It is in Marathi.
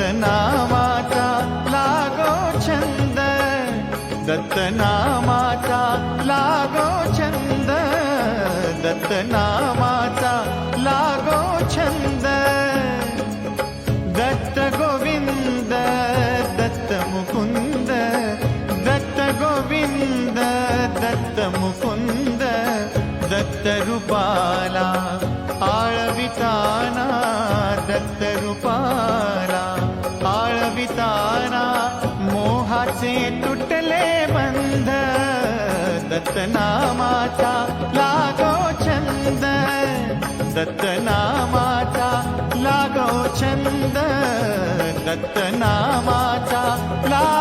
दत्तनामाचा लागो छंद. दत्तनामाचा लागो छंद. दत्तनामाचा लागो छंद. दत्त गोविंद दत्त मुकुंद. दत्त गोविंद दत्त मुकुंद. दत्त रूपाला आळविताना दत्त रूपाला. आळविताना मोहाचे तुटले बंध दत्तनामाचा लागो छंद दत्तनामाचा लागो छंद दत्तनामाचा लागो